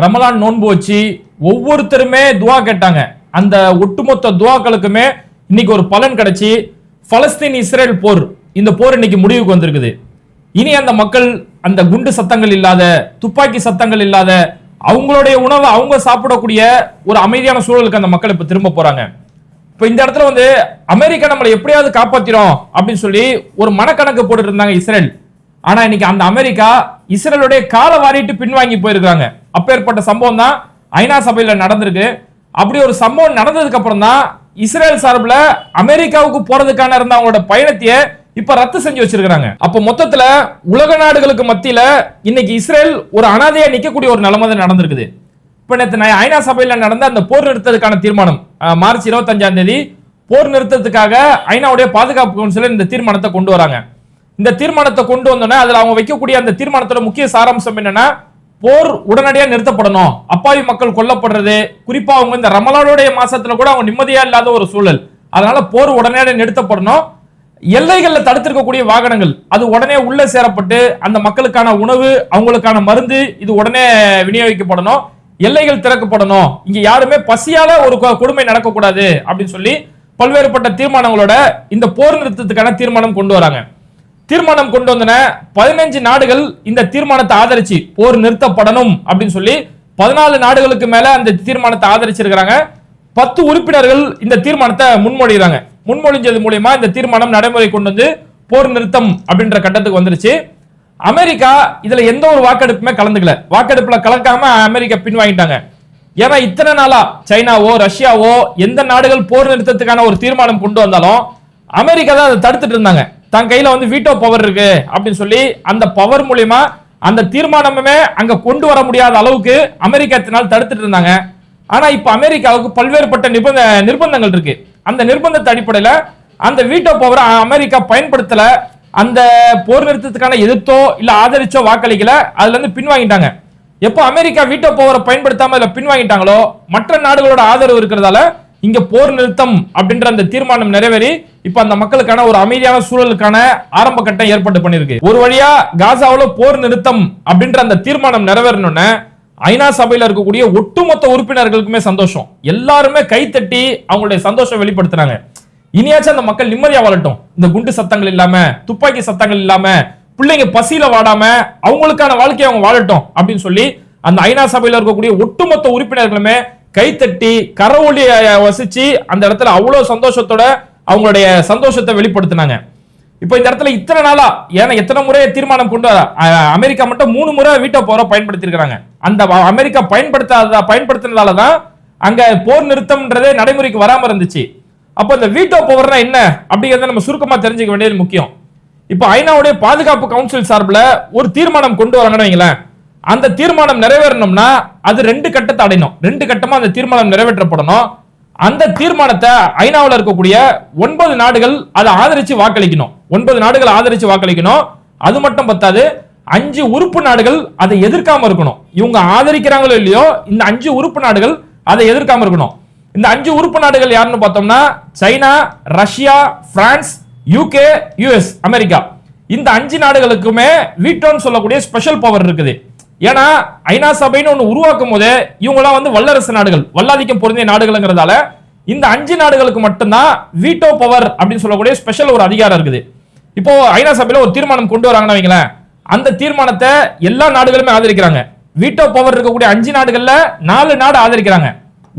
ரமலான் நோன்பு வச்சு ஒவ்வொருத்தருமே துவா கேட்டாங்க. அந்த ஒட்டுமொத்த துவாக்களுக்குமே இன்னைக்கு ஒரு பலன் கிடைச்சி பலஸ்தீன் இஸ்ரேல் போர் இந்த போர் இன்னைக்கு முடிவுக்கு வந்திருக்குது. இனி அந்த மக்கள் அந்த குண்டு சத்தங்கள் இல்லாத துப்பாக்கி சத்தங்கள் இல்லாத அவங்களுடைய உணவை அவங்க சாப்பிடக்கூடிய ஒரு அமைதியான சூழலுக்கு அந்த மக்கள் இப்ப திரும்ப போறாங்க. இப்ப இந்த இடத்துல வந்து அமெரிக்கா நம்மளை எப்படியாவது காப்பாத்திரும் அப்படின்னு சொல்லி ஒரு மனக்கணக்கு போட்டுட்டு இருந்தாங்க இஸ்ரேல். ஆனா இன்னைக்கு அந்த அமெரிக்கா இஸ்ரேலுடைய காலை வாரிட்டு பின்வாங்கி போயிருக்காங்க அப்பேற்பட்ட சம்பவம் தான் ஐநா சபையில் நடந்திருக்கு. அப்படி ஒரு சம்பவம் நடந்ததுக்கு அப்புறம் தான் இஸ்ரேல் சார்பில் அமெரிக்காவுக்கு போறதுக்கான இருந்த அவங்களோட பயணத்தையே இப்ப ரத்து செஞ்சு வச்சிருக்காங்க அப்ப மொத்தத்துல உலக நாடுகளுக்கு மத்தியில இன்னைக்கு இஸ்ரேல் ஒரு அனாதையா நிக்கக்கூடிய ஒரு நிலைமை தான் நடந்திருக்குது. இப்ப நேற்று நான் ஐநா சபையில நடந்த அந்த போர் நிறுத்தத்துக்கான தீர்மானம் மார்ச் இருபத்தஞ்சாம் தேதி போர் நிறுத்தத்துக்காக ஐநாவுடைய பாதுகாப்பு கவுன்சிலர் இந்த தீர்மானத்தை கொண்டு வராங்க. இந்த தீர்மானத்தை கொண்டு வந்தோன்னே அதுல அவங்க வைக்கக்கூடிய அந்த தீர்மானத்தோட முக்கிய சாராம்சம் என்னன்னா போர் உடனடியா நிறுத்தப்படணும். அப்பாவி மக்கள் கொல்லப்படுறது குறிப்பா அவங்க இந்த ரமலானுடைய மாசத்துல கூட அவங்க நிம்மதியா இல்லாத ஒரு சூழல். அதனால போர் உடனடியாக நிறுத்தப்படணும். எல்லைகளில் தடுத்திருக்கக்கூடிய வாகனங்கள் அது உடனே உள்ள சேரப்பட்டு அந்த மக்களுக்கான உணவு அவங்களுக்கான மருந்து இது உடனே விநியோகிக்கப்படணும். எல்லைகள் திறக்கப்படணும். இங்க யாருமே பசியால ஒரு கொ- கொடுமை நடக்கக்கூடாது அப்படின்னு சொல்லி பல்வேறுபட்ட தீர்மானங்களோட இந்த போர் நிறுத்தத்துக்கான தீர்மானம் கொண்டு வராங்க. தீர்மானம் கொண்டு வந்தன. பதினஞ்சு நாடுகள் இந்த தீர்மானத்தை ஆதரிச்சு போர் நிறுத்தப்படணும் அப்படின்னு சொல்லி பதினாலு நாடுகளுக்கு மேல அந்த தீர்மானத்தை ஆதரிச்சிருக்கிறாங்க. பத்து உறுப்பினர்கள் இந்த தீர்மானத்தை முன்மொழிகிறாங்க. முன்மொழிஞ்சது மூலியமா இந்த தீர்மானம் நடைமுறை கொண்டு வந்து போர் நிறுத்தம் அப்படின்ற கட்டத்துக்கு வந்துருச்சு. அமெரிக்கா இதுல எந்த ஒரு வாக்கெடுப்புமே கலந்துக்கல. வாக்கெடுப்புல கலக்காம அமெரிக்கா பின்வாங்கிட்டாங்க. ஏன்னா இத்தனை நாளா சைனாவோ ரஷ்யாவோ எந்த நாடுகள் போர் நிறுத்தத்துக்கான ஒரு தீர்மானம் கொண்டு வந்தாலும் அமெரிக்கா தான் அதை தடுத்துட்டு இருந்தாங்க. தன் கையில வந்து வீட்டோ பவர் இருக்கு அப்படின்னு சொல்லி அந்த பவர் மூலியமா அந்த தீர்மானமுமே அங்க கொண்டு வர முடியாத அளவுக்கு அமெரிக்கா இத்தனை நாள் தடுத்துட்டு இருந்தாங்க. ஆனா இப்ப அமெரிக்காவுக்கு பல்வேறுபட்ட நிபந்த நிர்பந்தங்கள் இருக்கு. அந்த நிர்பந்தத்தை அடிப்படையில அந்த வீட்டோ பவரை அமெரிக்கா பயன்படுத்தல. அந்த போர் நிறுத்தத்துக்கான எதிர்த்தோ இல்ல ஆதரிச்சோ வாக்களிக்கல. அதுல இருந்து பின்வாங்கிட்டாங்க. எப்போ அமெரிக்கா வீட்டோ பவரை பயன்படுத்தாம இதுல பின்வாங்கிட்டாங்களோ மற்ற நாடுகளோட ஆதரவு இருக்கிறதால இங்க போர் நிறுத்தம் அப்படின்ற அந்த தீர்மானம் நிறைவேறி இப்ப அந்த மக்களுக்கான ஒரு அமைதியான சூழலுக்கான ஆரம்ப கட்டம் ஏற்பாடு பண்ணிருக்கு ஒரு வழியா காசாவில போர் நிறுத்தம் அப்படின்ற அந்த தீர்மானம் நிறைவேறணும்னு ஐநா சபையில இருக்கக்கூடிய ஒட்டுமொத்த உறுப்பினர்களுக்குமே சந்தோஷம். எல்லாருமே கைத்தட்டி அவங்களுடைய சந்தோஷம் வெளிப்படுத்துறாங்க இனியாச்சும் அந்த மக்கள் நிம்மதியா வாழட்டும். இந்த குண்டு சத்தங்கள் இல்லாம துப்பாக்கி சத்தங்கள் இல்லாம பிள்ளைங்க பசியில வாடாம அவங்களுக்கான வாழ்க்கையை அவங்க வாழட்டும் அப்படின்னு சொல்லி அந்த ஐநா சபையில இருக்கக்கூடிய ஒட்டுமொத்த உறுப்பினர்களுமே கைத்தட்டி கரவொலி அஹ், வசிச்சு அந்த இடத்துல அவ்வளவு சந்தோஷத்தோட அவங்களுடைய சந்தோஷத்தை வெளிப்படுத்தினாங்க. இப்போ இந்த இடத்துல இத்தனை நாளா ஏன்னா எத்தனை முறை தீர்மானம் கொண்டு வர- அமெரிக்கா மட்டும் மூணு முறை வீட்டோ போற பயன்படுத்திருக்கிறாங்க அந்த அமெரிக்கா பயன்படுத்தாத பயன்படுத்தினதால தான் அங்க போர் நிறுத்தம்ன்றதே நடைமுறைக்கு வராம இருந்துச்சு. அப்போ இந்த வீட்டோ பவர்னா என்ன? அப்படிங்கறத நம்ம சுருக்கமா தெரிஞ்சுக்க வேண்டியது முக்கியம். இப்போ ஐநாவுடைய பாதுகாப்பு கவுன்சில் சார்பில் ஒரு தீர்மானம் கொண்டு வராங்கன்னு வைங்களேன். அந்த தீர்மானம் நிறைவேறணும்னா அது ரெண்டு கட்டத்தை அடையணும். ரெண்டு கட்டமா அந்த தீர்மானம் நிறைவேற்றப்படணும். அந்த தீர்மானத்தை ஐநாவில் இருக்கக்கூடிய ஒன்பது நாடுகள் அதை ஆதரிச்சு வாக்களிக்கணும். ஒன்பது நாடுகள் ஆதரிச்சு வாக்களிக்கணும். அது மட்டும் பத்தாது அஞ்சு உறுப்பு நாடுகள் அதை எதிர்க்காம இருக்கணும். இவங்க ஆதரிக்கிறாங்களோ இல்லையோ இந்த அஞ்சு உறுப்பு நாடுகள் அதை எதிர்க்காம இருக்கணும். இந்த அஞ்சு உறுப்பு நாடுகள் யாருன்னு பார்த்தோம்னா China Russia France UK US America. இந்த அஞ்சு நாடுகளுக்குமே வீட்டோன்னு சொல்லக்கூடிய ஸ்பெஷல் பவர் இருக்குது. ஏன்னா ஐநா சபைன்னு ஒன்று உருவாக்கும் போதே இவங்களாம் வந்து வல்லரசு நாடுகள் வல்லாதிக்கம் பொருந்திய நாடுகள்ங்கிறதால இந்த அஞ்சு நாடுகளுக்கு மட்டும்தான் வீட்டோ பவர் அப்படின்னு சொல்லக்கூடிய ஸ்பெஷல் ஒரு அதிகாரம் இருக்குது. இப்போ ஐநா சபையில ஒரு தீர்மானம் கொண்டு வராங்கன்னு வைங்களேன். அந்த தீர்மானத்தை எல்லா நாடுகளுமே ஆதரிக்கிறாங்க. வீட்டோ பவர் இருக்கக்கூடிய அஞ்சு நாடுகள்ல நாலு நாடு ஆதரிக்கிறாங்க.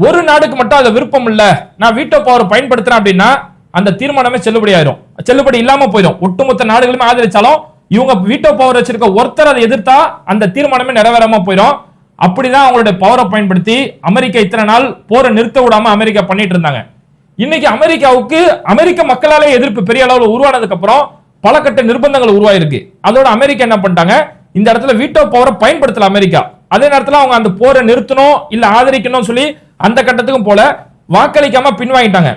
ஒரு நாடுக்கு மட்டும் அதை விருப்பம் இல்ல நான் வீட்டோ பவர் பயன்படுத்துறேன் அப்படின்னா அந்த தீர்மானமே செல்லுபடி ஆயிரும் செல்லுபடி இல்லாம போயிடும். ஒட்டுமொத்த நாடுகளுமே ஆதரிச்சாலும் இவங்க வீட்டோ பவர் வச்சிருக்க ஒருத்தர் அதை எதிர்த்தா அந்த தீர்மானமே நிறைவேறாம போயிடும் அப்படிதான் அவங்களுடைய பவரை பயன்படுத்தி அமெரிக்கா இத்தனை நாள் போரை நிறுத்த விடாம அமெரிக்கா பண்ணிட்டு இருந்தாங்க. இன்னைக்கு அமெரிக்காவுக்கு அமெரிக்க மக்களாலே எதிர்ப்பு பெரிய அளவில் உருவானதுக்கு அப்புறம் பல கட்ட நிர்பந்தங்கள் உருவாயிருக்கு. அதோட அமெரிக்கா என்ன பண்ணிட்டாங்க? இந்த இடத்துல வீட்டோ பவரை பயன்படுத்தல அமெரிக்கா. அதே நேரத்தில் அவங்க அந்த போரை நிறுத்தணும் இல்ல ஆதரிக்கணும் சொல்லி அந்த கட்டத்துக்கும் போல வாக்களிக்காம பின்வாங்கிட்டாங்க.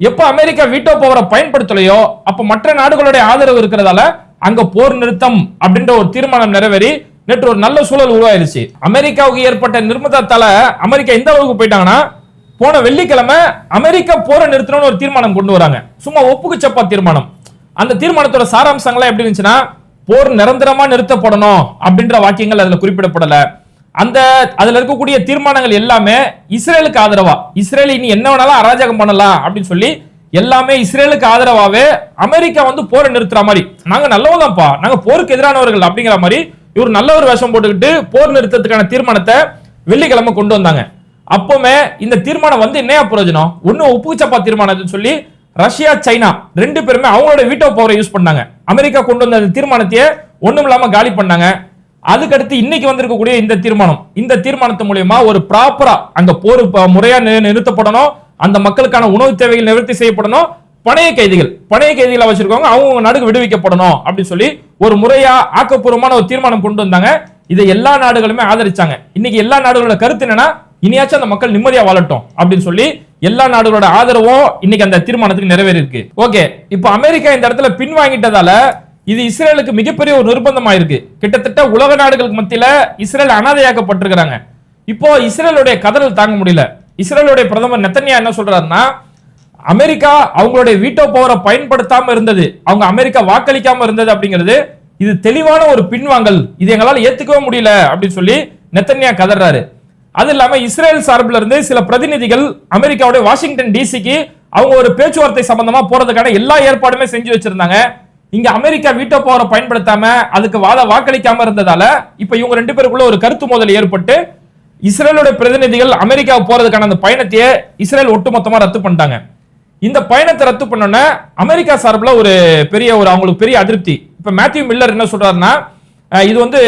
எப்ப அமெரிக்கா வீட்டோ பவரை பயன்படுத்தலையோ அப்ப மற்ற நாடுகளுடைய ஆதரவு இருக்கிறதால அங்க போர் நிறுத்தம் அப்படின்ற ஒரு தீர்மானம் நிறைவேறி நேற்று ஒரு நல்ல சூழல் உருவாயிருச்சு. அமெரிக்காவுக்கு ஏற்பட்ட நிர்பந்தத்தால அமெரிக்கா எந்த அளவுக்கு போயிட்டாங்கன்னா போன வெள்ளிக்கிழமை அமெரிக்கா போரை நிறுத்தணும்னு ஒரு தீர்மானம் கொண்டு வராங்க. சும்மா ஒப்புக்கு சப்பா தீர்மானம். அந்த தீர்மானத்தோட சாராம்சங்கள்லாம் எப்படி இருந்துச்சுன்னா போர் நிரந்தரமா நிறுத்தப்படணும் அப்படின்ற வாக்கியங்கள் அதுல குறிப்பிடப்படல. அந்த அதுல இருக்கக்கூடிய தீர்மானங்கள் எல்லாமே இஸ்ரேலுக்கு ஆதரவா. இஸ்ரேல் இனி என்ன வேணாலும் அராஜகம் பண்ணலாம் அப்படின்னு சொல்லி எல்லாமே இஸ்ரேலுக்கு ஆதரவாவே அமெரிக்கா வந்து போரை நிறுத்துற மாதிரி. நாங்க நல்லவங்கப்பா நாங்க போருக்கு எதிரானவர்கள் அப்படிங்கிற மாதிரி இவர் நல்ல ஒரு வேஷம் போட்டுக்கிட்டு போர் நிறுத்தத்துக்கான தீர்மானத்தை வெள்ளிக்கிழமை கொண்டு வந்தாங்க. அப்பவுமே இந்த தீர்மானம் வந்து என்னையா பிரயோஜனம்? ஒண்ணு ஒப்புச்சப்பா தீர்மானம்னு சொல்லி ரஷ்யா சைனா ரெண்டு பேருமே அவங்களோட வீட்டோ பவரை யூஸ் பண்ணாங்க. அமெரிக்கா கொண்டு வந்த தீர்மானத்தையே ஒண்ணும் இல்லாம காலி பண்ணாங்க. அதுக்கடுத்து இன்னைக்கு வந்திருக்கக்கூடிய இந்த தீர்மானம். இந்த தீர்மானத்து மூலியமா ஒரு ப்ராப்பரா அங்க போர் முறையா நிறுத்தப்படணும். அந்த மக்களுக்கான உணவு தேவைகள் நிவர்த்தி செய்யப்படணும். பணைய கைதிகள் பணைய கைதிகளை வச்சிருக்கவங்க அவங்க நாடுக்கு விடுவிக்கப்படணும் அப்படின்னு சொல்லி ஒரு முறையா ஆக்கப்பூர்வமான ஒரு தீர்மானம் கொண்டு வந்தாங்க. இதை எல்லா நாடுகளுமே ஆதரிச்சாங்க. இன்னைக்கு எல்லா நாடுகளோட கருத்து என்னன்னா இனியாச்சும் அந்த மக்கள் நிம்மதியா வாழட்டும் அப்படின்னு சொல்லி எல்லா நாடுகளோட ஆதரவும் இன்னைக்கு அந்த தீர்மானத்துக்கு நிறைவேறி இருக்கு ஓகே இப்போ அமெரிக்கா இந்த இடத்துல பின்வாங்கிட்டதால இது இஸ்ரேலுக்கு மிகப்பெரிய ஒரு நிர்பந்தமா இருக்கு கிட்டத்தட்ட உலக நாடுகளுக்கு மத்தியில இஸ்ரேல் அனாதையாக்கப்பட்டிருக்கிறாங்க. இப்போ இஸ்ரேலுடைய கதறல் தாங்க முடியல. இஸ்ரேலுடைய பிரதமர் நெத்தன்யா என்ன சொல்றாருன்னா அமெரிக்கா அவங்களுடைய வீட்டோ பவரை பயன்படுத்தாம இருந்தது. அவங்க அமெரிக்கா வாக்களிக்காம இருந்தது அப்படிங்கிறது இது தெளிவான ஒரு பின்வாங்கல். இது எங்களால் ஏத்துக்கவே முடியல அப்படின்னு சொல்லி நெத்தன்யா கதறாரு. அது இல்லாம இஸ்ரேல் சார்பில் இருந்து சில பிரதிநிதிகள் அமெரிக்காவுடைய வாஷிங்டன் டிசிக்கு அவங்க ஒரு பேச்சுவார்த்தை சம்பந்தமா போறதுக்கான எல்லா ஏற்பாடுமே செஞ்சு வச்சிருந்தாங்க. இங்க அமெரிக்கா வீட்டோ பவரை பயன்படுத்தாம அதுக்கு வாத வாக்களிக்காம இருந்ததால இப்ப இவங்க ரெண்டு பேருக்குள்ள ஒரு கருத்து மோதல் ஏற்பட்டு இஸ்ரேலோட பிரதிநிதிகள் அமெரிக்கா போறதுக்கான அந்த பயணத்தையே இஸ்ரேல் ஒட்டுமொத்தமா ரத்து பண்ணிட்டாங்க. இந்த பயணத்தை ரத்து பண்ணோன்னே அமெரிக்கா சார்பில் ஒரு பெரிய ஒரு அவங்களுக்கு பெரிய அதிருப்தி. இப்ப மேத்யூ மில்லர் என்ன சொல்றாருன்னா இது வந்து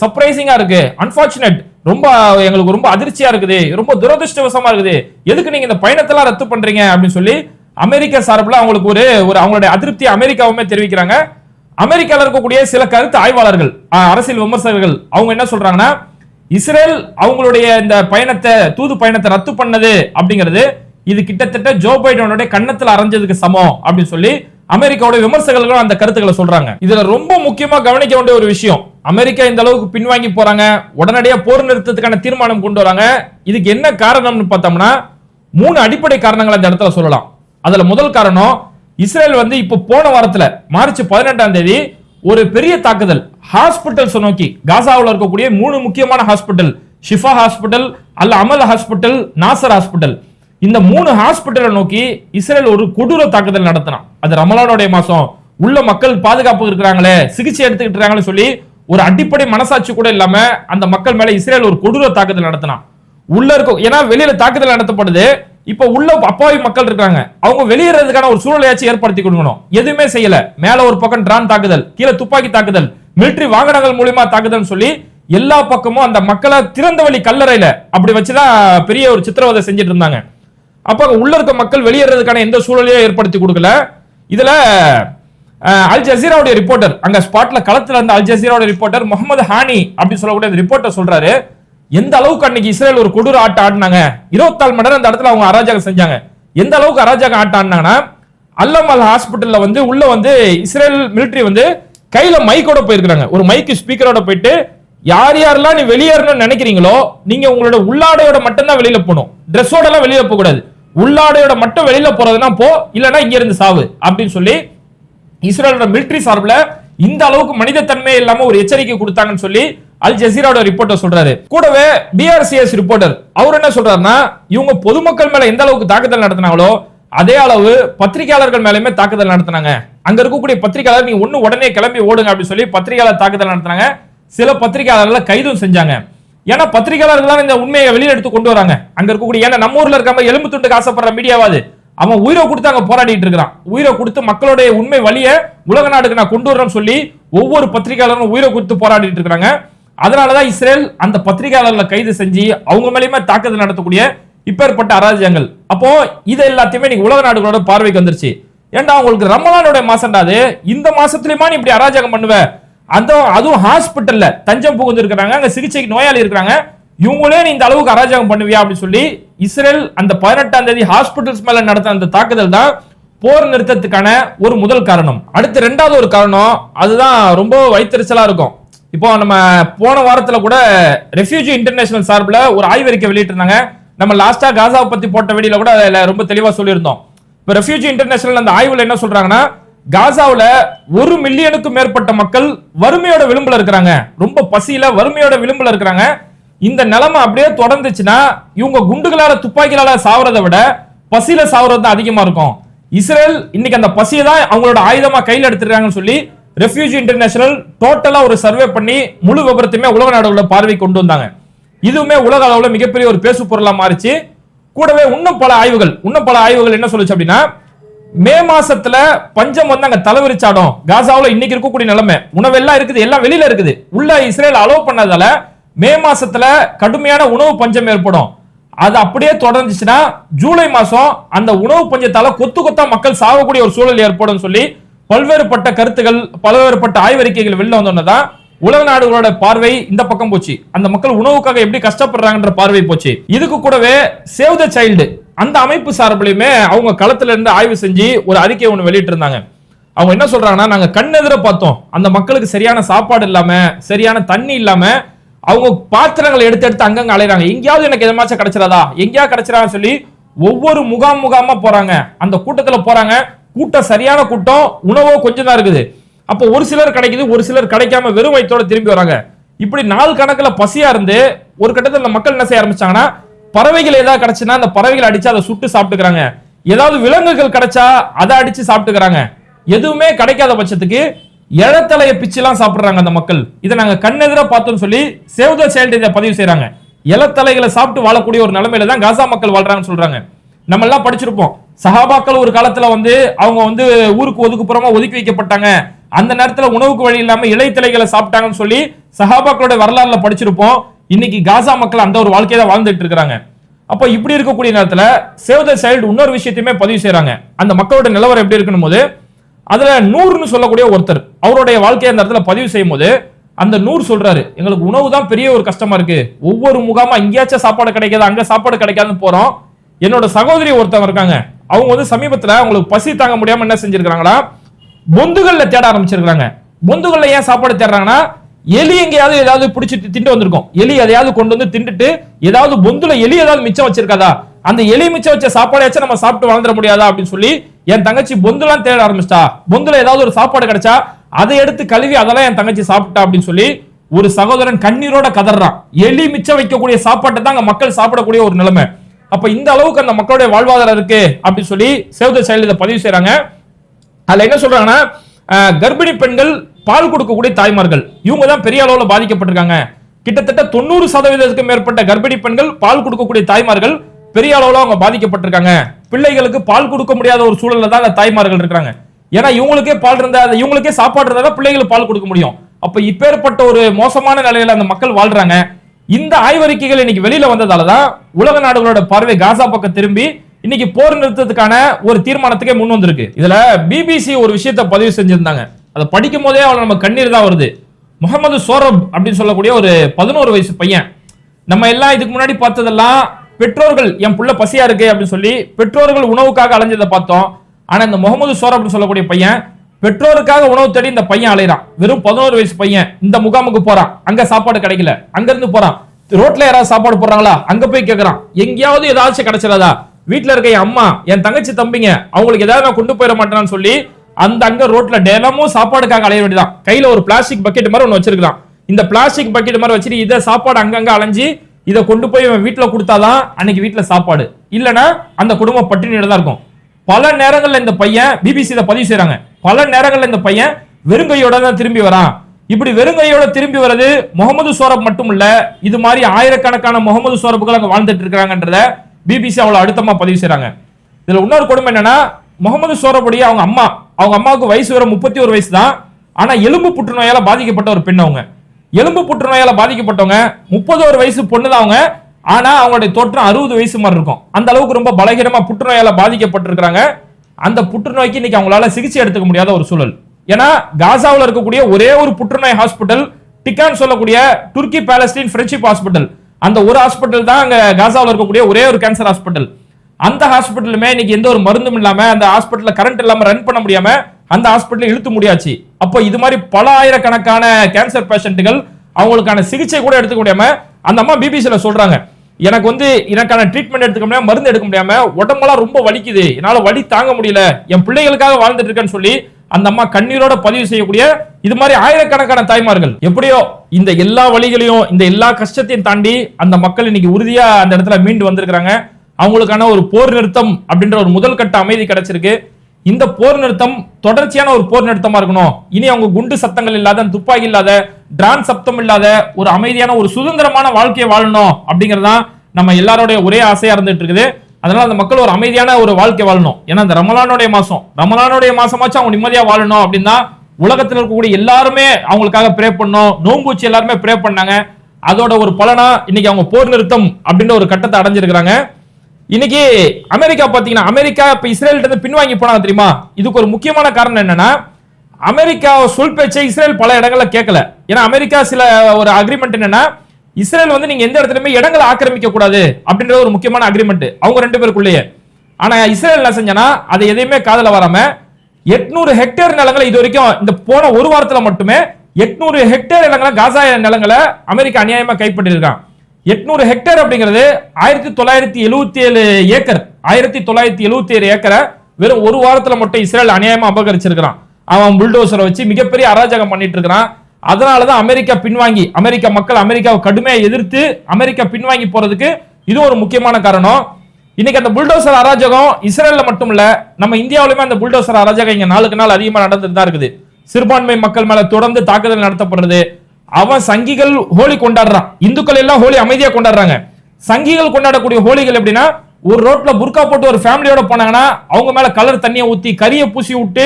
சர்ப்ரைசிங்கா இருக்கு. அன்பார்ச்சுனேட் ரொம்ப எங்களுக்கு ரொம்ப அதிர்ச்சியா இருக்குது. ரொம்ப துரதிருஷ்டவசமா இருக்குது. எதுக்கு நீங்க இந்த பயணத்தெல்லாம் ரத்து பண்றீங்க? அப்படின்னு சொல்லி அமெரிக்கா சார்பில் அவங்களுக்கு ஒரு ஒரு அவங்களுடைய அதிருப்தி அமெரிக்காவுமே தெரிவிக்கிறாங்க. அமெரிக்கால இருக்கக்கூடிய சில கருத்து ஆய்வாளர்கள் அரசியல் விமர்சகர்கள் அவங்க என்ன சொல்றாங்கன்னா இஸ்ரேல் அவங்களுடைய இந்த பயணத்தை தூது பயணத்தை ரத்து பண்ணது அப்படிங்கிறது இது கிட்டத்தட்ட ஜோ பைடனுடைய கண்ணத்தில் அரைஞ்சதுக்கு சமம் அப்படின்னு சொல்லி அமெரிக்காவோட விமர்சகர்களும் அந்த கருத்துக்களை சொல்றாங்க. இதுல ரொம்ப முக்கியமா கவனிக்க வேண்டிய ஒரு விஷயம் அமெரிக்கா இந்த அளவுக்கு பின்வாங்கி போறாங்க உடனடியா போர் நிறுத்தத்துக்கான தீர்மானம் கொண்டு வராங்க. இதுக்கு என்ன காரணம்னு பார்த்தோம்னா மூணு அடிப்படை காரணங்களை அந்த இடத்துல சொல்லலாம். அதுல முதல் காரணம் இஸ்ரேல் வந்து இப்போ போன வாரத்துல மார்ச் பதினெட்டாம் தேதி ஒரு பெரிய தாக்குதல். ஹாஸ்பிட்டல்ஸ் நோக்கி. காசாவில் இருக்கக்கூடிய மூணு முக்கியமான ஹாஸ்பிட்டல் ஷிஃபா ஹாஸ்பிட்டல் அல்ல அமல் ஹாஸ்பிட்டல் நாசர் ஹாஸ்பிட்டல் இந்த மூணு ஹாஸ்பிட்டலை நோக்கி இஸ்ரேல் ஒரு கொடூர தாக்குதல் நடத்தினான். அது ரமலானுடைய மாசம். உள்ள மக்கள் பாதுகாப்பு இருக்கிறாங்களே சிகிச்சை எடுத்துக்கிட்டு இருக்காங்கன்னு சொல்லி ஒரு அடிப்படை மனசாட்சி கூட இல்லாம அந்த மக்கள் மேல இஸ்ரேல் ஒரு கொடூர தாக்குதல் நடத்தினான். உள்ள இருக்கும் ஏன்னா வெளியில தாக்குதல் நடத்தப்படுது. இப்ப உள்ள அப்பாவி மக்கள் இருக்காங்க. அவங்க வெளியேறதுக்கான ஒரு சூழ்நிலையாச்சும் ஏற்படுத்தி கொடுக்கணும். எதுவுமே செய்யல. மேல ஒரு பக்கம் ட்ரான் தாக்குதல் கீழே துப்பாக்கி தாக்குதல் மிலிட்ரி வாகனங்கள் மூலியமா தாக்குதல் சொல்லி எல்லா பக்கமும் அந்த மக்களை திறந்த வழி கல்லறையில அப்படி வச்சுதான் பெரிய ஒரு சித்திரவதை செஞ்சுட்டு இருந்தாங்க. அப்ப உள்ள இருக்க மக்கள் வெளியேறதுக்கான எந்த சூழலையும் ஏற்படுத்தி கொடுக்கல. இதுல அல் ஜசீராவுடைய ரிப்போர்ட்டர் அங்க ஸ்பாட்ல களத்துல இருந்த அல் ஜசீராவுடைய ரிப்போர்ட்டர் முகமது ஹானி அப்படின்னு சொல்லக்கூடிய ரிப்போர்ட்டர் சொல்றாரு. எந்த அளவுக்கு அன்னைக்கு இஸ்ரேல் ஒரு கொடூர ஆட்டம் ஆடினாங்க? இருபத்தாலு மணி நேரம் அந்த இடத்துல அவங்க அராஜகம் செஞ்சாங்க. எந்த அளவுக்கு அராஜகம் ஆட்டம் ஆடினாங்கன்னா அல்லமல் ஹாஸ்பிட்டல்ல வந்து உள்ள வந்து இஸ்ரேல் மிலிட்டரி வந்து கையில மைக்கோட போயிருக்காங்க ஒரு மைக்கு ஸ்பீக்கரோட போயிட்டு யார் யாரெல்லாம் நீ வெளியேறணும்னு நினைக்கிறீங்களோ நீங்க உங்களோட உள்ளாடையோட மட்டும்தான் வெளியில போகணும். ட்ரெஸ்ஸோட எல்லாம் வெளியில போக கூடாது. உள்ளாடையோட மட்டும் வெளியில போறதுனா போ இல்லைன்னா இங்க இருந்து சாவு. அப்படின்னு சொல்லி இஸ்ரேலோட மிலிட்டரி சார்பில் இந்த அளவுக்கு மனிதத்தன்மை இல்லாம ஒரு எச்சரிக்கை கொடுத்தாங்கன்னு சொல்லி அல் ஜசீராவோட ரிப்போர்ட்டர் சொல்றாரு. கூடவே பிஆர்சிஎஸ் ரிப்போர்ட்டர் அவர் என்ன சொல்றாருன்னா இவங்க பொதுமக்கள் மேல எந்த அளவுக்கு தாக்குதல் நடத்தினாங்களோ அதே அளவு பத்திரிகையாளர்கள் மேலயுமே தாக்குதல் நடத்தினாங்க. அங்க இருக்கக்கூடிய பத்திரிகையாளர் நீங்க ஒண்ணு உடனே கிளம்பி ஓடுங்க அப்படின்னு சொல்லி பத்திரிகையாளர் தாக்குதல் நடத்தினாங்க. சில பத்திரிகையாளர்களை கைதும் செஞ்சாங்க. ஏன்னா பத்திரிகையாளர்கள் தான் இந்த உண்மையை வெளியில எடுத்து கொண்டு வராங்க. அங்க இருக்கக்கூடிய ஏன்னா நம்ம ஊர்ல இருக்க மாதிரி எலும்பு துண்டுக்கு ஆசைப்படுற மீடியாவாது அவன் உயிரை கொடுத்து அங்க போராடிட்டு இருக்கிறான். உயிரை கொடுத்து மக்களுடைய உண்மை வழியை உலக நாடுக்கு நான் கொண்டு வரேன்னு சொல்லி ஒவ்வொரு பத்திரிகையாளரும் உயிரை கொடுத்து போராடிட்டு இருக்கிறாங்க. அதனாலதான் இஸ்ரேல் அந்த பத்திரிகையாளர்களை கைது செஞ்சு அவங்க மேலயுமே தாக்குதல் நடத்தக்கூடிய இப்பேற்பட்ட அராஜகங்கள். அப்போ இது எல்லாத்தையுமே நீங்க உலக நாடுகளோட பார்வைக்கு வந்துருச்சு. ஏன்டா உங்களுக்கு ரமலானுடைய மாசம்டா அது? இந்த மாசத்துலயுமா நீ இப்படி அராஜகம் பண்ணுவ? அந்த அதுவும் ஹாஸ்பிட்டல்ல தஞ்சம் புகுந்து இருக்கிறாங்க அங்க சிகிச்சைக்கு நோயாளி இருக்கிறாங்க. இவங்களே நீ இந்த அளவுக்கு அராஜகம் பண்ணுவியா அப்படின்னு சொல்லி இஸ்ரேல் அந்த பதினெட்டாம் தேதி ஹாஸ்பிட்டல்ஸ் மேல நடத்த அந்த தாக்குதல் தான் போர் நிறுத்தத்துக்கான ஒரு முதல் காரணம். அடுத்து ரெண்டாவது ஒரு காரணம் அதுதான் ரொம்ப வைத்தறிச்சலா இருக்கும். இப்போ நம்ம போன வாரத்துல கூட ரெஃப்யூஜி இன்டர்நேஷனல் சார்பில் ஒரு ஆய்வறிக்கை வெளியிட்டிருந்தாங்க. நம்ம லாஸ்டா காசாவை பத்தி போட்ட வெடியில கூட அதில் ரொம்ப தெளிவாக சொல்லியிருந்தோம். இப்போ ரெஃப்யூஜி இன்டர்நேஷனல் அந்த ஆய்வில் என்ன சொல்றாங்கன்னா காசாவில் ஒரு மில்லியனுக்கும் மேற்பட்ட மக்கள் வறுமையோட விளிம்புல இருக்கிறாங்க. ரொம்ப பசியில வறுமையோட விளிம்புல இருக்கிறாங்க. இந்த நிலைமை அப்படியே தொடர்ந்துச்சுன்னா இவங்க குண்டுகளால துப்பாக்கிகளால சாவறதை விட பசியில சாவறது தான் அதிகமா இருக்கும். இஸ்ரேல் இன்னைக்கு அந்த பசியை தான் அவங்களோட ஆயுதமா கையில் எடுத்துருக்காங்கன்னு சொல்லி ரெஃப்யூஜி இன்டர்நேஷனல் டோட்டலா ஒரு சர்வே பண்ணி முழு விபரத்தையுமே உலக நாடுகள பார்வை கொண்டு வந்தாங்க. இதுவுமே உலக அளவில் மிகப்பெரிய ஒரு பேசு பொருளா மாறிச்சு. கூடவே இன்னும் பல ஆய்வுகள் இன்னும் பல ஆய்வுகள் என்ன சொல்லுச்சு அப்படின்னா மே மாசத்துல பஞ்சம் வந்து அங்க தலைவிரிச்சாடும். காசாவில் இன்னைக்கு இருக்கக்கூடிய நிலைமை. உணவெல்லாம் இருக்குது எல்லாம் வெளியில இருக்குது. உள்ள இஸ்ரேல் அலோவ் பண்ணதால மே மாசத்துல கடுமையான உணவு பஞ்சம் ஏற்படும். அது அப்படியே தொடர்ந்துச்சுன்னா ஜூலை மாசம் அந்த உணவு பஞ்சத்தால கொத்து கொத்தா மக்கள் சாகக்கூடிய ஒரு சூழல் ஏற்படும் சொல்லி பல்வேறுபட்ட கருத்துகள் பல்வேறுபட்ட ஆய்வறிக்கைகள் வெளில வந்தோன்னதான் உலக நாடுகளோட பார்வை இந்த பக்கம் போச்சு. அந்த மக்கள் உணவுக்காக எப்படி கஷ்டப்படுறாங்கன்ற பார்வை போச்சு. இதுக்கு கூடவே சேவ் த சைல்டு அந்த அமைப்பு சார்பிலையுமே அவங்க களத்துல இருந்து ஆய்வு செஞ்சு ஒரு அறிக்கை ஒன்று வெளியிட்டு இருந்தாங்க அவங்க என்ன சொல்றாங்கன்னா நாங்க கண்ணெதிர பார்த்தோம். அந்த மக்களுக்கு சரியான சாப்பாடு இல்லாம சரியான தண்ணி இல்லாம அவங்க பாத்திரங்களை எடுத்து எடுத்து அங்கங்க அலைறாங்க எங்கேயாவது எனக்கு எதமாச்சும் கிடைச்சிடாதா? எங்கேயாவது கிடைச்சிடான்னு சொல்லி ஒவ்வொரு முகாம் முகாமா போறாங்க. அந்த கூட்டத்துல போறாங்க. கூட்டம் சரியான கூட்டம் உணவோ கொஞ்சம் தான் இருக்குது. அப்போ ஒரு சிலர் கிடைக்குது ஒரு சிலர் கிடைக்காம வெறும் வயிற்றோட திரும்பி வராங்க. இப்படி நாள் கணக்குல பசியா இருந்து ஒரு கட்டத்தில் இந்த மக்கள் என்ன செய்ய ஆரம்பிச்சாங்கன்னா பறவைகள் ஏதாவது கிடைச்சுன்னா அந்த பறவைகள் அடிச்சு அதை சுட்டு சாப்பிட்டுக்கிறாங்க. ஏதாவது விலங்குகள் கிடைச்சா அதை அடிச்சு சாப்பிட்டுக்கிறாங்க. எதுவுமே கிடைக்காத பட்சத்துக்கு இழத்தலைய பிச்சுலாம் சாப்பிடுறாங்க அந்த மக்கள். இதை நாங்க கண்ணெதிராக பார்த்தோம்னு சொல்லி சேவத செயல் இதை பதிவு செய்கிறாங்க இலத்தலைகளை சாப்பிட்டு வாழக்கூடிய ஒரு நிலைமையில தான் காசா மக்கள் வாழ்றாங்கன்னு சொல்றாங்க. நம்ம எல்லாம் படிச்சிருப்போம். சஹாபாக்கள் ஒரு காலத்துல வந்து அவங்க வந்து ஊருக்கு ஒதுக்குப்புறமா ஒதுக்கி வைக்கப்பட்டாங்க. அந்த நேரத்துல உணவுக்கு வழி இல்லாம இலைத்தலைகளை சாப்பிட்டாங்கன்னு சொல்லி சஹாபாக்களோட வரலாறுல படிச்சிருப்போம். இன்னைக்கு காசா மக்கள் அந்த ஒரு வாழ்க்கையை தான் வாழ்ந்துட்டு இருக்காங்க அப்போ இப்படி இருக்கக்கூடிய நேரத்துல சேவ் த சைல்டு இன்னொரு விஷயத்தையுமே பதிவு செய்யறாங்க அந்த மக்களோட நிலவரம் எப்படி இருக்கணும் போது அதுல நூறுன்னு சொல்லக்கூடிய ஒருத்தர் அவருடைய வாழ்க்கையை அந்த இடத்துல பதிவு செய்யும் போது அந்த நூறு சொல்றாரு எங்களுக்கு உணவு தான் பெரிய ஒரு கஷ்டமா இருக்கு. ஒவ்வொரு முகாமா இங்கேயாச்சும் சாப்பாடு கிடைக்காது அங்க சாப்பாடு கிடைக்காதுன்னு போறோம். என்னோட சகோதரி ஒருத்தவங்க இருக்காங்க. அவங்க வந்து சமீபத்துல அவங்களுக்கு பசி தாங்க முடியாம என்ன செஞ்சிருக்காங்களா பொந்துகள்ல தேட ஆரம்பிச்சிருக்காங்க பொந்துகள்ல ஏன் சாப்பாடு தேடுறாங்கன்னா எலி எங்கேயாவது ஏதாவது பிடிச்சிட்டு திண்டு வந்திருக்கும். எலி எதையாவது கொண்டு வந்து திண்டுட்டு ஏதாவது பொந்துல எலி ஏதாவது மிச்சம் வச்சிருக்காதா? அந்த எலி மிச்சம் வச்ச சாப்பாடையாச்சும் நம்ம சாப்பிட்டு வளர்ந்துட முடியாதா அப்படின்னு சொல்லி என் தங்கச்சி பொந்துலாம் தேட ஆரம்பிச்சிட்டா பொந்துல ஏதாவது ஒரு சாப்பாடு கிடைச்சா அதை எடுத்து கழுவி அதெல்லாம் என் தங்கச்சி சாப்பிட்டா அப்படின்னு சொல்லி ஒரு சகோதரன் கண்ணீரோட கதறான். எலி மிச்சம் வைக்கக்கூடிய சாப்பாட்டை தான் அங்க மக்கள் சாப்பிடக்கூடிய ஒரு நிலைமை. அப்ப இந்த அளவுக்கு அந்த மக்களுடைய வாழ்வாதாரம் இருக்கு அப்படின்னு சொல்லி சேவ் த சைல்டு இதை பதிவு செய்யறாங்க அதுல என்ன சொல்றாங்கன்னா கர்ப்பிணி பெண்கள் பால் கொடுக்கக்கூடிய தாய்மார்கள் இவங்க தான் பெரிய அளவுல பாதிக்கப்பட்டிருக்காங்க. கிட்டத்தட்ட தொண்ணூறு சதவீதத்துக்கு மேற்பட்ட கர்ப்பிணி பெண்கள் பால் கொடுக்கக்கூடிய தாய்மார்கள் பெரிய அளவுல அவங்க பாதிக்கப்பட்டிருக்காங்க. பிள்ளைகளுக்கு பால் கொடுக்க முடியாத ஒரு சூழல்ல தான் அந்த தாய்மார்கள் இருக்காங்க ஏன்னா இவங்களுக்கே பால் இருந்தா இவங்களுக்கே சாப்பாடு இருந்தா தான் பிள்ளைகளுக்கு பால் கொடுக்க முடியும். அப்ப இப்பேற்பட்ட ஒரு மோசமான நிலையில அந்த மக்கள் வாழ்றாங்க. இந்த ஆய்வறிக்கைகள் இன்னைக்கு வெளியில வந்ததால தான் உலக நாடுகளோட பார்வை காசா பக்கம் திரும்பி இன்னைக்கு போர் நிறுத்தத்துக்கான ஒரு தீர்மானத்துக்கே முன் வந்திருக்கு. இதுல பிபிசி ஒரு விஷயத்த பதிவு செஞ்சிருந்தாங்க. அதை படிக்கும் போதே அவளை நம்ம கண்ணீர் தான் வருது. முகமது சோரப் அப்படின்னு சொல்லக்கூடிய ஒரு பதினோரு வயசு பையன். நம்ம எல்லாம் இதுக்கு முன்னாடி பார்த்ததெல்லாம் பெற்றோர்கள் என் புள்ள பசியா இருக்கு அப்படின்னு சொல்லி பெற்றோர்கள் உணவுக்காக அலைஞ்சதை பார்த்தோம். ஆனா இந்த முகமது சோரப் அப்படின்னு சொல்லக்கூடிய பையன் பெற்றோருக்காக உணவு தேடி இந்த பையன் அலைறான் வெறும் பதினோரு வயசு பையன் இந்த முகாமுக்கு போறான். அங்க சாப்பாடு கிடைக்கல. அங்க இருந்து போறான். ரோட்ல யாராவது சாப்பாடு போடுறாங்களா? அங்க போய் கேக்குறான். எங்கேயாவது ஏதாச்சும் கிடைச்சிடாதா? வீட்டுல இருக்க என் அம்மா என் தங்கச்சி தம்பிங்க அவங்களுக்கு ஏதாவது நான் கொண்டு போயிட மாட்டேன்னு சொல்லி அந்த அங்க ரோட்ல தினமும் சாப்பாடுக்காக அலைய வேண்டியதான் கையில ஒரு பிளாஸ்டிக் பக்கெட் மாதிரி ஒன்னு வச்சிருக்கான் இந்த பிளாஸ்டிக் பக்கெட் மாதிரி வச்சுட்டு இதை சாப்பாடு அங்கங்க அலைஞ்சு இதை கொண்டு போய் வீட்டுல கொடுத்தாதான் அன்னைக்கு வீட்டுல சாப்பாடு. இல்லனா அந்த குடும்பம் பட்டினியில தான் இருக்கும். பல நேரங்கள்ல இந்த பையன் பிபிசி இதை பதிவு செய்யறாங்க பல நேரங்கள்ல இந்த பையன் வெறுங்கையோட தான் திரும்பி வரான். இப்படி வெறுங்கையோட திரும்பி வர்றது முகமது சோரப் மட்டும் இல்ல இது மாதிரி ஆயிரக்கணக்கான முகமது சோரப்புகள் அங்க வாழ்ந்துட்டு இருக்கிறாங்கன்றத பிபிசி அவ்வளவு அழுத்தமா பதிவு செய்யறாங்க இதுல இன்னொரு கொடுமை என்னன்னா முகமது சோரப்புடைய அவங்க அம்மா அவங்க அம்மாவுக்கு வயசு வர முப்பத்தி ஒரு வயசு தான். ஆனா எலும்பு புற்றுநோயால பாதிக்கப்பட்ட ஒரு பெண் அவங்க. எலும்பு புற்றுநோயால பாதிக்கப்பட்டவங்க முப்பது ஒரு வயசு பொண்ணு தான் அவங்க. ஆனா அவங்களுடைய தோற்றம் அறுபது வயசு மாதிரி இருக்கும். அந்த அளவுக்கு ரொம்ப பலகீனமா புற்றுநோயால பாதிக்கப்பட்டிருக்கிறாங்க. அந்த புற்றுநோய்க்கு இன்னைக்கு அவங்களால சிகிச்சை எடுத்துக்க முடியாத ஒரு சூழல். ஏன்னா காசாவில் இருக்கக்கூடிய ஒரே ஒரு புற்றுநோய் ஹாஸ்பிட்டல் டிக்கான் சொல்லக்கூடிய துர்க்கி பேலஸ்டீன் ஃப்ரெண்ட்ஷிப் ஹாஸ்பிட்டல். அந்த ஒரு ஹாஸ்பிட்டல் தான் அங்க காசாவில் இருக்கக்கூடிய ஒரே ஒரு கேன்சர் ஹாஸ்பிட்டல். அந்த ஹாஸ்பிட்டலுமே இன்னைக்கு எந்த ஒரு மருந்தும் இல்லாம அந்த ஹாஸ்பிட்டல்ல கரண்ட் இல்லாம ரன் பண்ண முடியாம அந்த ஹாஸ்பிட்டல் இழுத்து முடியாச்சு. அப்போ இது மாதிரி பல ஆயிரக்கணக்கான கேன்சர் பேஷண்ட்டுகள் அவங்களுக்கான சிகிச்சை கூட எடுத்துக்க முடியாம அந்த அம்மா பிபிசியில் சொல்கிறாங்க எனக்கு வந்து எனக்கான ட்ரீட்மெண்ட் எடுத்துக்க முடியாம மருந்து எடுக்க முடியாம உடம்பெல்லாம் ரொம்ப வலிக்குது. என்னால் வலி தாங்க முடியல. என் பிள்ளைகளுக்காக வாழ்ந்துட்டு இருக்கேன்னு சொல்லி அந்த அம்மா கண்ணீரோட பதிவு செய்யக்கூடிய இது மாதிரி ஆயிரக்கணக்கான தாய்மார்கள். எப்படியோ இந்த எல்லா வழிகளையும் இந்த எல்லா கஷ்டத்தையும் தாண்டி அந்த மக்கள் இன்னைக்கு உறுதியா அந்த இடத்துல மீண்டு வந்திருக்கிறாங்க. அவங்களுக்கான ஒரு போர் நிறுத்தம் அப்படின்ற ஒரு முதல் கட்ட அமைதி கிடைச்சிருக்கு. இந்த போர் நிறுத்தம் தொடர்ச்சியான ஒரு போர் நிறுத்தமா இருக்கணும். இனி அவங்க குண்டு சத்தங்கள் இல்லாத துப்பாக்கி இல்லாத டிரான் சப்தம் இல்லாத ஒரு அமைதியான ஒரு சுதந்திரமான வாழ்க்கையை வாழணும் அப்படிங்கறதுதான் நம்ம எல்லாரோடைய ஒரே ஆசையா இருந்துட்டு இருக்குது. அதனால அந்த மக்கள் ஒரு அமைதியான ஒரு வாழ்க்கை வாழணும். ஏன்னா இந்த ரமலானுடைய மாசம். ரமலானுடைய மாசமாச்சும் அவங்க நிம்மதியா வாழணும் அப்படின்னா உலகத்தில் இருக்கக்கூடிய எல்லாருமே அவங்களுக்காக ப்ரே பண்ணோம். நோன்பு வச்சு எல்லாருமே ப்ரே பண்ணாங்க. அதோட ஒரு பலனா இன்னைக்கு அவங்க போர் நிறுத்தம் அப்படின்ற ஒரு கட்டத்தை அடைஞ்சிருக்கிறாங்க. இன்னைக்கு அமெரிக்கா பாத்தீங்கன்னா அமெரிக்கா இப்ப இஸ்ரேல்கிட்ட இருந்து பின்வாங்கி போனாங்க தெரியுமா? இதுக்கு ஒரு முக்கியமான காரணம் என்னன்னா அமெரிக்கா சொல் பேச்சை இஸ்ரேல் பல இடங்கள்ல கேட்கல. ஏன்னா அமெரிக்கா சில ஒரு அக்ரிமெண்ட் என்னன்னா இஸ்ரேல் வந்து நீங்க எந்த இடத்துலயுமே இடங்களை ஆக்கிரமிக்க கூடாது அப்படின்ற ஒரு முக்கியமான அக்ரிமெண்ட் அவங்க ரெண்டு பேருக்குள்ளேயே. ஆனா இஸ்ரேல் என்ன செஞ்சனா அதை எதையுமே காதல வராம எட்நூறு ஹெக்டேர் நிலங்களை இது வரைக்கும் இந்த போன ஒரு வாரத்துல மட்டுமே எட்நூறு ஹெக்டேர் நிலங்களை காசா நிலங்களை அமெரிக்கா அநியாயமா கைப்பற்றிருக்கான் எட்நூறு ஹெக்டேர் அப்படிங்கிறது ஆயிரத்தி தொள்ளாயிரத்தி எழுபத்தி ஏழு ஏக்கர். ஆயிரத்தி தொள்ளாயிரத்தி எழுபத்தி ஏழு ஏக்கரை வெறும் ஒரு வாரத்துல மட்டும் இஸ்ரேல் அநியாயமா அபகரிச்சிருக்கிறான். அவன் புல்டோசரை வச்சு மிகப்பெரிய அராஜகம் பண்ணிட்டு இருக்கிறான். அதனாலதான் அமெரிக்கா பின்வாங்கி அமெரிக்க மக்கள் அமெரிக்காவை கடுமையாக எதிர்த்து அமெரிக்கா பின்வாங்கி போறதுக்கு இது ஒரு முக்கியமான காரணம். இன்னைக்கு அந்த புல்டோசர் அராஜகம் இஸ்ரேலில் மட்டும் இல்ல நம்ம இந்தியாவிலுமே அந்த புல்டோசர் அராஜகம் இங்க நாளுக்கு நாள் அதிகமா நடந்துட்டு தான் இருக்குது. சிறுபான்மை மக்கள் மேல தொடர்ந்து தாக்குதல் நடத்தப்படுறது. அவன் சங்கிகள் ஹோலி கொண்டாடுறான். இந்துக்கள் எல்லாம் ஹோலி அமைதியா கொண்டாடுறாங்க. சங்கிகள் கொண்டாடக்கூடிய ஹோலிகள் எப்படின்னா ஒரு ரோட்ல புர்கா போட்டு ஒரு ஃபேமிலியோட போனாங்கன்னா அவங்க மேல கலர் தண்ணியை ஊத்தி கறியை பூசி விட்டு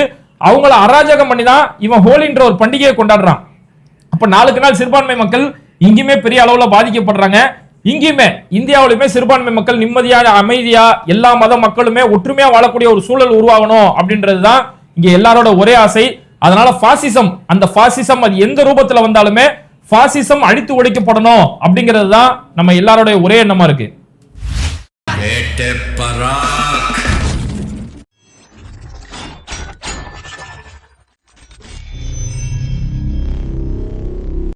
அவங்கள அராஜகம் பண்ணி தான் இவன் ஹோலின்ற ஒரு பண்டிகையை கொண்டாடுறான். அப்ப நாளுக்கு நாள் சிறுபான்மை மக்கள் இங்கேயுமே பெரிய அளவுல பாதிக்கப்படுறாங்க. இங்கேயுமே இந்தியாவிலுமே சிறுபான்மை மக்கள் நிம்மதியான அமைதியா எல்லா மத மக்களுமே ஒற்றுமையா வாழக்கூடிய ஒரு சூழல் உருவாகணும் அப்படின்றது தான் இங்க எல்லாரோட ஒரே ஆசை. அதனால பாசிசம் அந்த பாசிசம் அது எந்த ரூபத்துல வந்தாலுமே பாசிசம் அழித்து ஒழிக்கப்படணும் அப்படிங்கிறது தான் நம்ம எல்லாரோட ஒரே எண்ணமா இருக்கு.